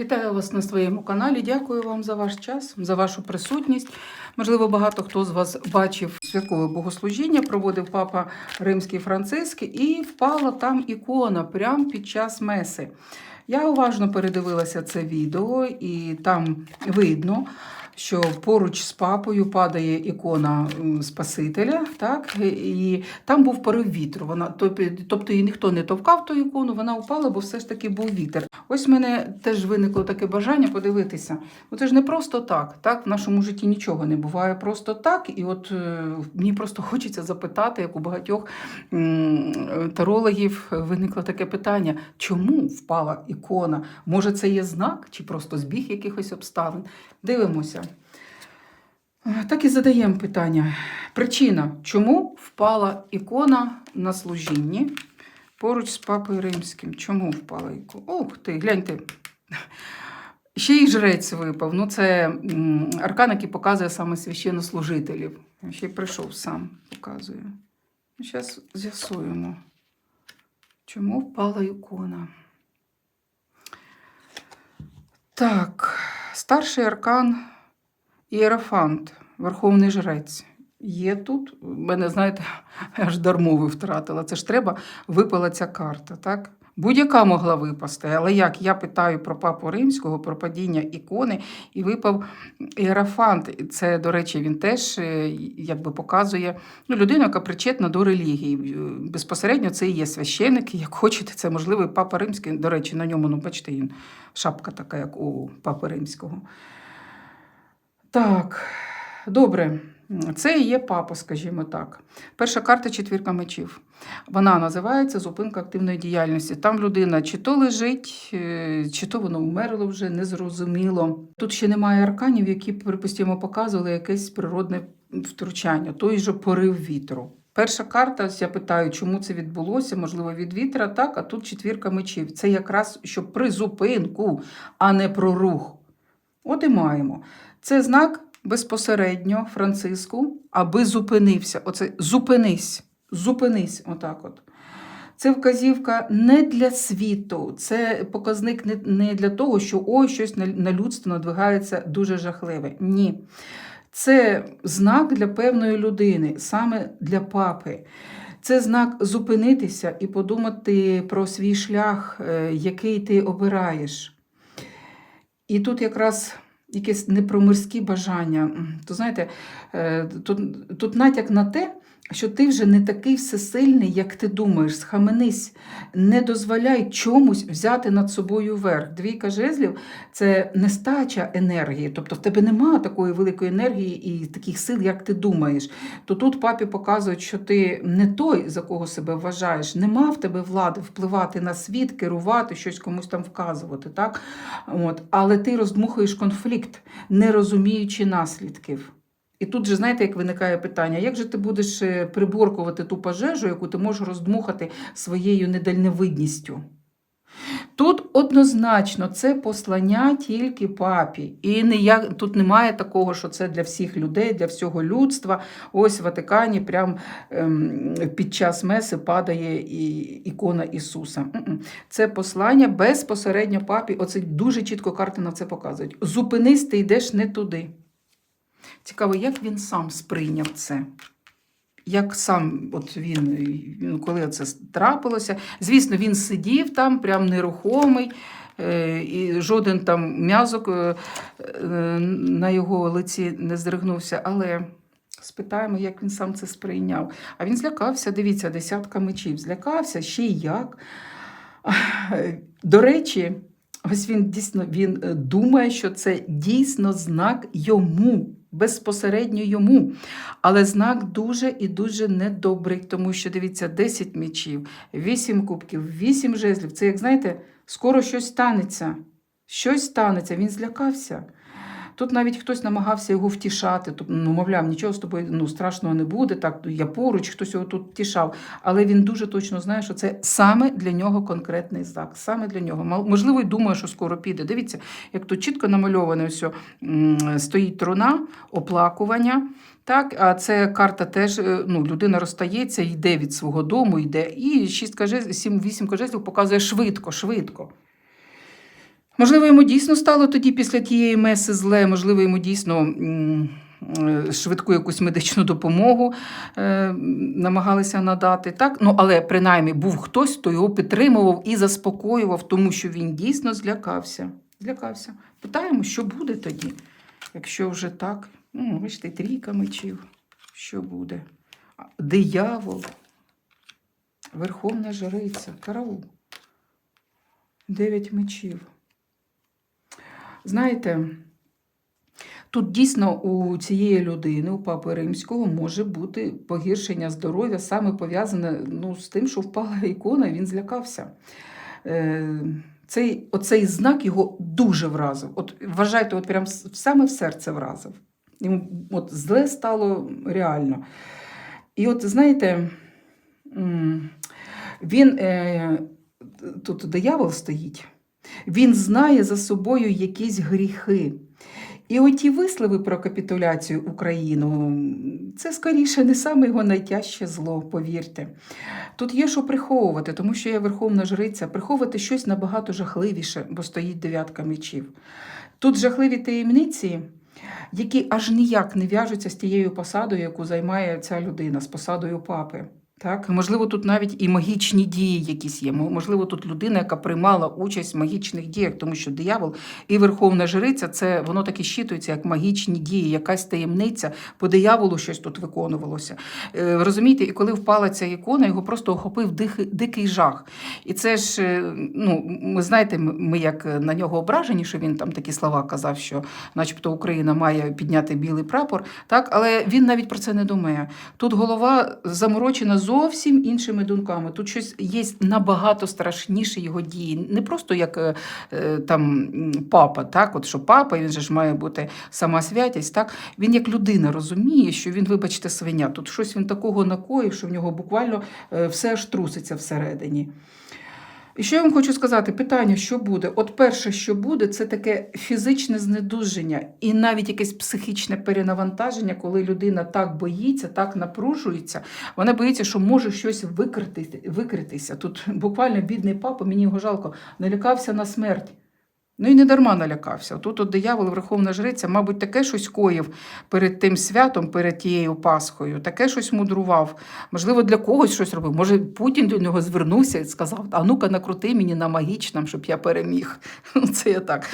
Вітаю вас на своєму каналі. Дякую вам за ваш час, за вашу присутність. Можливо, багато хто з вас бачив святкове богослужіння, проводив папа Римський Франциск, і впала там ікона прямо під час меси. Я уважно передивилася це відео, і там видно, що поруч з папою падає ікона Спасителя, так? і там був порив вітру. Вона, тоб- тобто її ніхто не товкав ту ікону, вона впала, бо все ж таки був вітер. Ось в мене теж виникло таке бажання подивитися. Ну, це ж не просто так. так? В нашому житті нічого не буває просто так. І от е, мені просто хочеться запитати, як у багатьох тарологів виникло таке питання: чому впала ікона? Може, це є знак чи просто збіг якихось обставин? Дивимося. Так і задаємо питання. Причина, чому впала ікона на служінні поруч з папою римським? Чому впала ікона? Ух ти, гляньте. Ще й жрець випав. Ну, це аркан, який показує саме священнослужителів. Ще й прийшов сам, показує. Зараз з'ясуємо, чому впала ікона. Так, старший аркан Іерофант, Верховний Жрець. Є тут. Мене, знаєте, аж дармови втратила. Це ж треба, випала ця карта, так? Будь-яка могла випасти, але як я питаю про папу римського, про падіння ікони, і випав Іерофант. І Це, до речі, він теж е, якби показує ну, людину, яка причетна до релігії. Е, Безпосередньо це і є священик. Як хочете, це можливий папа римський. До речі, на ньому, ну, бачите, він шапка така, як у папи римського. Так, добре. Це і є папа, скажімо так. Перша карта четвірка мечів. Вона називається зупинка активної діяльності. Там людина чи то лежить, е, чи то воно вмерло вже, незрозуміло. Тут ще немає арканів, які, припустимо, показували якесь природне втручання, той же порив вітру. Перша карта, я питаю, чому це відбулося, можливо, від вітра, так, а тут четвірка мечів. Це якраз щоб призупинку, а не про рух. От і маємо. Це знак безпосередньо Франциску, аби зупинився. Оце зупинись, зупинись, отак от. Це вказівка не для світу, це показник не, для того, що ой, щось на, на людство надвигається дуже жахливе. Ні. Це знак для певної людини, саме для папи. Це знак зупинитися і подумати про свій шлях, е, який ти обираєш. І тут якраз якесь не бажання. То знаєте, е, тут, тут натяк на те, що ти вже не такий всесильний, як ти думаєш. Схаменись, не дозволяй чомусь взяти над собою верх. Двійка жезлів це нестача енергії, тобто в тебе немає такої великої енергії і таких сил, як ти думаєш. То тут папі показують, що ти не той, за кого себе вважаєш, нема в тебе влади впливати на світ, керувати, щось комусь там вказувати. Так? От. Але ти роздмухуєш конфлікт, не розуміючи наслідків. І тут же, знаєте, як виникає питання, як же ти будеш е, приборкувати ту пожежу, яку ти можеш роздмухати своєю недальновидністю? Тут однозначно це послання тільки папі. І не я, тут немає такого, що це для всіх людей, для всього людства. Ось в Ватикані прям ем, під час меси падає і, ікона Ісуса. Це послання безпосередньо папі. Оце дуже чітко карти на це показують. Зупинись, ти йдеш не туди. Цікаво, як він сам сприйняв це. Як сам от він, він, коли це трапилося, звісно, він сидів там, прям нерухомий, е, і жоден там м'язок е, е, на його лиці не здригнувся. Але спитаємо, як він сам це сприйняв. А він злякався, дивіться, десятка мечів. Злякався ще й як. До речі, ось він дійсно він думає, що це дійсно знак йому, безпосередньо йому. Але знак дуже і дуже недобрий, тому що дивіться, 10 мечів, 8 кубків, 8 жезлів. Це, як знаєте, скоро щось станеться. Щось станеться, він злякався. Тут навіть хтось намагався його втішати, тобто, ну, мовляв, нічого з тобою ну, страшного не буде, так, я поруч, хтось його тут втішав. Але він дуже точно знає, що це саме для нього конкретний знак. Саме для нього. Можливо, й думає, що скоро піде. Дивіться, як тут чітко намальовано ось, м, стоїть труна, оплакування. Так, а це карта теж, е, ну, людина розстається, йде від свого дому, йде. І шістка жезлів, сім, вісімка жезлів показує швидко, швидко. Можливо, йому дійсно стало тоді після тієї меси зле, можливо, йому дійсно е, швидку якусь медичну допомогу е, намагалися надати. Так? Ну, але принаймні був хтось, хто його підтримував і заспокоював, тому що він дійсно злякався. Злякався. Питаємо, що буде тоді, якщо вже так. Ну, бачите, трійка мечів. Що буде? Диявол, Верховна Жриця, караул. Дев'ять мечів. Знаєте, тут дійсно у цієї людини, у папи римського, може бути погіршення здоров'я, саме пов'язане ну, з тим, що впала ікона, він злякався. Е, Цей, оцей знак його дуже вразив. От вважайте, от прям саме в серце вразив. Йому от зле стало реально. І от знаєте, він е, тут диявол стоїть, він знає за собою якісь гріхи. І оті вислови про капітуляцію Україну це скоріше не саме його найтяжче зло, повірте. Тут є що приховувати, тому що я верховна жриця, приховувати щось набагато жахливіше, бо стоїть дев'ятка мечів. Тут жахливі таємниці, які аж ніяк не в'яжуться з тією посадою, яку займає ця людина, з посадою папи. Так, можливо, тут навіть і магічні дії якісь є. Можливо, тут людина, яка приймала участь в магічних діях, тому що диявол і верховна жриця це воно таки щитується як магічні дії, якась таємниця по дияволу щось тут виконувалося. Е, Розумієте, і коли впала ця ікона, його просто охопив дикий, жах. І це ж, е, ну, ми знаєте, ми як на нього ображені, що він там такі слова казав, що, начебто, Україна має підняти білий прапор. Так, але він навіть про це не думає. Тут голова заморочена зовсім іншими думками. Тут щось є набагато страшніше його дії. Не просто як е, е, там папа, так, от що папа, він же ж має бути сама святість. Так, він як людина розуміє, що він, вибачте, свиня. Тут щось він такого накоїв, що в нього буквально е, все аж труситься всередині. І що я вам хочу сказати? Питання, що буде? От перше, що буде, це таке фізичне знедуження і навіть якесь психічне перенавантаження, коли людина так боїться, так напружується. Вона боїться, що може щось викрити, викритися. Тут буквально бідний папа, мені його жалко, налякався на смерть. Ну і не дарма налякався. Тут от диявол, Верховна Жриця, мабуть, таке щось коїв перед тим святом, перед тією Пасхою, таке щось мудрував. Можливо, для когось щось робив. Може, Путін до нього звернувся і сказав: А ну-ка, накрути мені на магічному, щоб я переміг. Це я так.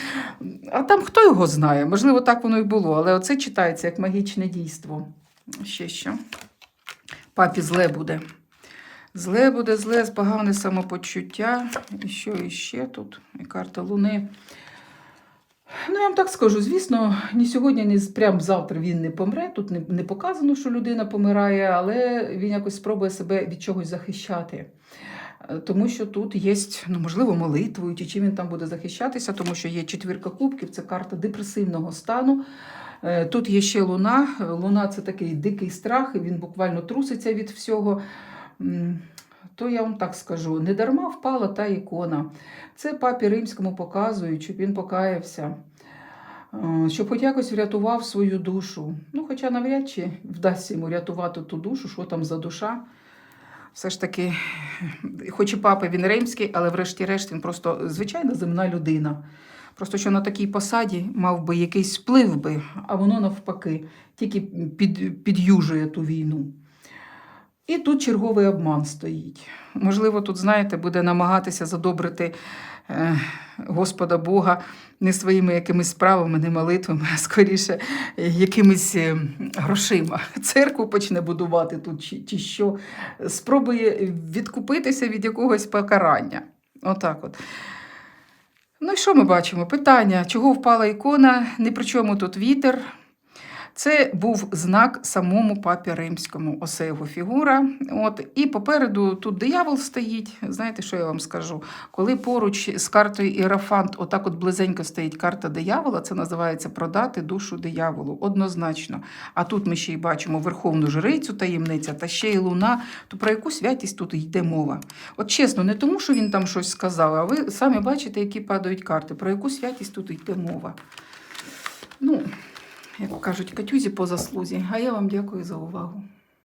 А там хто його знає? Можливо, так воно і було, але оце читається як магічне дійство. Ще що? Папі зле буде. Зле буде, зле, погане самопочуття. І що іще тут? І карта Луни. Ну, я вам так скажу, звісно, ні сьогодні, ні з- прям завтра він не помре. Тут не, не показано, що людина помирає, але він якось спробує себе від чогось захищати. Е, Тому що тут є, ну, можливо, молитвою, чи чим він там буде захищатися, тому що є четвірка кубків, це карта депресивного стану. Е, Тут є ще луна. Луна це такий дикий страх, він буквально труситься від всього. То я вам так скажу: не дарма впала та ікона. Це папі римському показують, щоб він покаявся, е, щоб хоч якось врятував свою душу. Ну, хоча навряд чи вдасться йому рятувати ту душу, що там за душа. Все ж таки, хоч і папа він римський, але врешті-решт він просто звичайна земна людина. Просто що на такій посаді мав би якийсь вплив би, а воно навпаки, тільки під, під'южує ту війну. І тут черговий обман стоїть. Можливо, тут, знаєте, буде намагатися задобрити е, Господа Бога не своїми якимись справами, не молитвами, а скоріше якимись е, грошима. Церкву почне будувати тут чи, чи що. Спробує відкупитися від якогось покарання. Отак от. Ну і що ми бачимо? Питання, чого впала ікона, ні при чому тут вітер. Це був знак самому папі римському, оце його фігура. От, і попереду тут диявол стоїть. Знаєте, що я вам скажу? Коли поруч з картою Іерафант, отак от близенько стоїть карта диявола, це називається продати душу дияволу. Однозначно. А тут ми ще й бачимо верховну жрицю таємниця та ще й луна. То про яку святість тут йде мова? От чесно, не тому, що він там щось сказав, а ви самі бачите, які падають карти. Про яку святість тут йде мова? Ну, як кажуть, катюзі по заслузі. А я вам дякую за увагу.